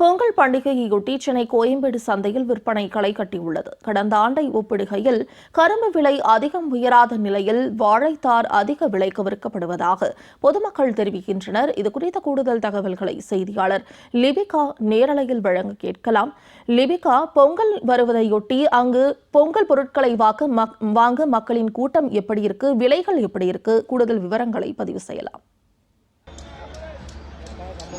பொங்கல் பண்டிகையொட்டி சென்னை கோயம்பேடு சந்தையில் விற்பனை களை கட்டியுள்ளது. கடந்த ஆண்டை ஒப்பிடுகையில் கரும்பு விலை அதிகம் உயராத நிலையில் வாழைத்தார் அதிக விலைக்கு விற்கப்படுவதாக பொதுமக்கள் தெரிவிக்கின்றனர். இது குறித்த கூடுதல் தகவல்களை செய்தியாளர் லிபிகா நேரலையில் வழங்க கேட்கலாம். லிபிகா பொங்கல் வருவதையொட்டி அங்கு பொங்கல் பொருட்களை மக்- வாங்க மக்களின் கூட்டம் எப்படி இருக்கு விலைகள் எப்படி இருக்கு? கூடுதல் விவரங்களை பதிவு செய்யலாம்.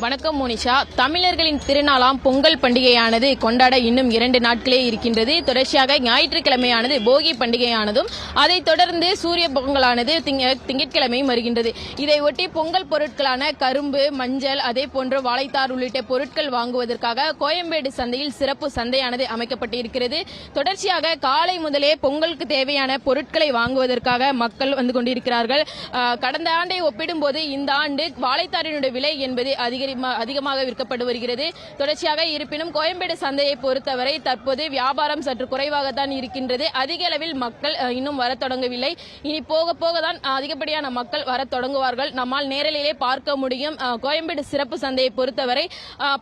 வணக்கம் மோனிஷா. தமிழர்களின் திருநாளாம் பொங்கல் பண்டிகையானது கொண்டாட இன்னும் இரண்டு நாட்களே இருக்கின்றது. தொடர்ச்சியாக ஞாயிற்றுக்கிழமையானது போகி பண்டிகையானதும் அதைத் தொடர்ந்து சூரிய பொங்கலானது திங்க- திங்கட்கிழமையும் வருகின்றது. இதை ஒட்டி பொங்கல் பொருட்களான கரும்பு மஞ்சள் அதே போன்று வாழைத்தார் உள்ளிட்ட பொருட்கள் வாங்குவதற்காக கோயம்பேடு சந்தையில் சிறப்பு சந்தையானது அமைக்கப்பட்டிருக்கிறது. தொடர்ச்சியாக காலை முதலே பொங்கலுக்கு தேவையான பொருட்களை வாங்குவதற்காக மக்கள் வந்து கொண்டிருக்கிறார்கள். கடந்த ஆண்டை ஒப்பிடும்போது இந்த ஆண்டு வாழைத்தாரினுடைய விலை என்பது அதிகரி அதிகமாக விற்கப்பட்டு வருகிறது. தொடர்ச்சியாக இருப்பினும் கோயம்பேடு சந்தையை பொறுத்தவரை தற்போது வியாபாரம் சற்று குறைவாகத்தான் இருக்கின்றது. அதிக அளவில் மக்கள் இன்னும் வர தொடங்கவில்லை. இனி போக போக தான் அதிகப்படியான மக்கள் வர தொடங்குவார்கள். நம்மால் நேரலிலே பார்க்க முடியும். கோயம்பேடு சிறப்பு சந்தையை பொறுத்தவரை அஹ்,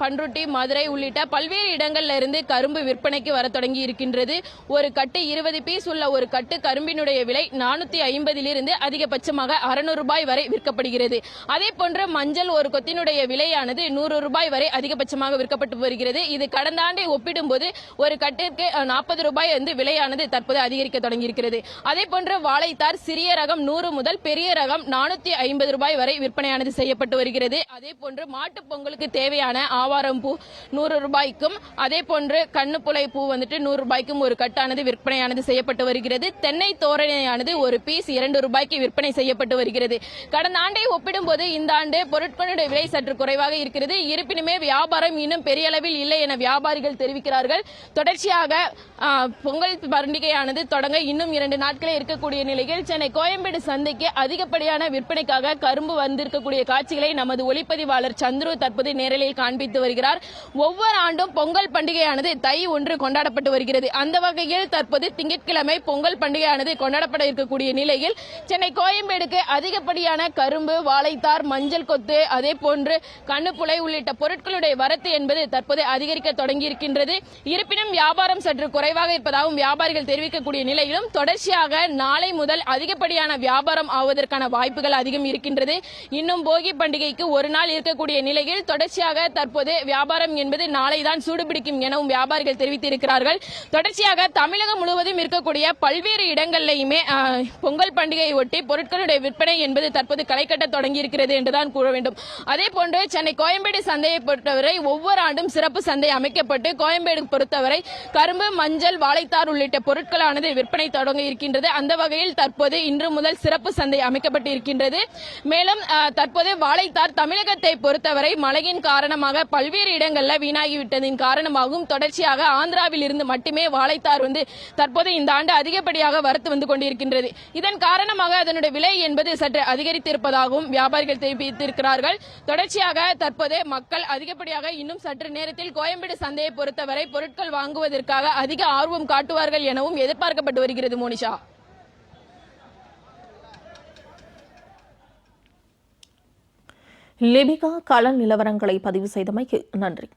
பன்ருட்டி மதுரை உள்ளிட்ட பல்வேறு இடங்கள்ல இருந்து கரும்பு விற்பனைக்கு வர தொடங்கி இருக்கின்றது. ஒரு கட்டு இருபது பீஸ் உள்ள ஒரு கட்டு கரும்பினுடைய விலை நானூத்தி ஐம்பதிலிருந்து அதிகபட்சமாக அறுநூறு ரூபாய் வரை விற்கப்படுகிறது. அதே போன்று மஞ்சள் ஒரு கொத்தினுடைய விலையானது நூறு ரூபாய் வரை அதிகபட்சமாக விற்கப்பட்டு வருகிறது. இது கடந்த ஆண்டை ஒப்பிடும்போது ஒரு கட்டிற்கு நாற்பது ரூபாய் வந்து விலையானது தற்போது அதிகரிக்க தொடங்கியிருக்கிறது. அதே போன்று வாழைத்தார் சிறிய ரகம் நூறு முதல் பெரிய ரகம் நானூத்தி ஐம்பது ரூபாய் வரை விற்பனையானது செய்யப்பட்டு வருகிறது. அதே போன்று மாட்டு பொங்கலுக்கு தேவையான ஆவாரம் பூ நூறு ரூபாய்க்கும் அதே போன்று கண்ணுப்புலை பூ வந்துட்டு நூறு ரூபாய்க்கும் ஒரு கட்டானது விற்பனையானது செய்யப்பட்டு வருகிறது. தென்னை தோரணையானது ஒரு பீஸ் இரண்டு ரூபாய்க்கு விற்பனை செய்யப்பட்டு வருகிறது. கடந்த ஆண்டை ஒப்பிடும்போது இந்த ஆண்டு பொருட்களுடைய விலை சற்று குறைவாக இருக்கிறது. இருப்பினுமே வியாபாரம் இன்னும் பெரிய அளவில் இல்லை என வியாபாரிகள் தெரிவிக்கிறார்கள். தொடர்ச்சியாக பொங்கல் பண்டிகையானது தொடங்க இன்னும் இரண்டு நாட்களே இருக்கக்கூடிய நிலையில் சென்னை கோயம்பேடு சந்தைக்கு அதிகப்படியான விற்பனைக்காக கரும்பு வந்திருக்கக்கூடிய காட்சிகளை நமது ஒளிப்பதிவாளர் சந்துரு தற்போது நேரலில் காண்பித்து வருகிறார். ஒவ்வொரு ஆண்டும் பொங்கல் பண்டிகையானது தை ஒன்று கொண்டாடப்பட்டு வருகிறது. அந்த வகையில் தற்போது திங்கட்கிழமை பொங்கல் பண்டிகையானது கொண்டாடப்பட இருக்கக்கூடிய நிலையில் சென்னை கோயம்பேடுக்கு அதிகப்படியான கரும்பு வாழைத்தார் மஞ்சள் கொத்து அதே போன்று கண்ணுப்புலை உள்ளிட்ட பொருட்களுடைய வரத்து என்பது தற்போது அதிகரிக்க தொடங்கியிருக்கின்றது. இருப்பினும் வியாபாரம் சற்று குறைவாக இருப்பதாகவும் வியாபாரிகள் தெரிவிக்கக்கூடிய நிலையிலும் தொடர்ச்சியாக நாளை முதல் அதிகப்படியான வியாபாரம் ஆவதற்கான வாய்ப்புகள் அதிகம் இருக்கின்றது. இன்னும் போகி பண்டிகைக்கு ஒரு நாள் இருக்கக்கூடிய நிலையில் தொடர்ச்சியாக தற்போது வியாபாரம் என்பது நாளை தான் சூடுபிடிக்கும் எனவும் வியாபாரிகள் தெரிவித்திருக்கிறார்கள். தொடர்ச்சியாக தமிழகம் முழுவதும் இருக்கக்கூடிய பல்வேறு இடங்கள்லையுமே பொங்கல் பண்டிகையை ஒட்டி பொருட்களுடைய விற்பனை என்பது தற்போது களை கட்ட தொடங்கி இருக்கிறது என்றுதான் கூற வேண்டும் அதே போன்று சென்னை கோயம்பேடு சந்தையை பொறுத்தவரை ஒவ்வொரு ஆண்டும் சிறப்பு சந்தை அமைக்கப்பட்டு கோயம்பேடு பொறுத்தவரை கரும்பு மஞ்சள் வாழைத்தார் உள்ளிட்ட பொருட்களானது விற்பனை தொடங்க இருக்கின்றது. அந்த வகையில் தற்போது இன்று முதல் சிறப்பு சந்தை அமைக்கப்பட்டு இருக்கின்றது. மேலும் தற்போது வாழைத்தார் தமிழகத்தை பொறுத்தவரை மழையின் காரணமாக பல்வேறு இடங்களில் வீணாகிவிட்டதின் காரணமாகவும் தொடர்ச்சியாக ஆந்திராவில் இருந்து மட்டுமே வாழைத்தார் வந்து தற்போது இந்த ஆண்டு அதிகப்படியாக வரத்து வந்து கொண்டிருக்கின்றது. இதன் காரணமாக அதனுடைய விலை என்பது சற்று அதிகரித்திருப்பதாகவும் வியாபாரிகள் தெரிவித்திருக்கிறார்கள். தொடர்ச்சியாக தற்போது மக்கள் அதிகப்படியாக இன்னும் சற்று நேரத்தில் கோயம்பேடு சந்தையை பொறுத்தவரை பொருட்கள் வாங்குவதற்காக அதிக ஆர்வம் காட்டுவார்கள் எனவும் எதிர்பார்க்கப்பட்டு வருகிறது மோனிஷா. லிபிகா கள நிலவரங்களை பதிவு செய்தமைக்கு நன்றி.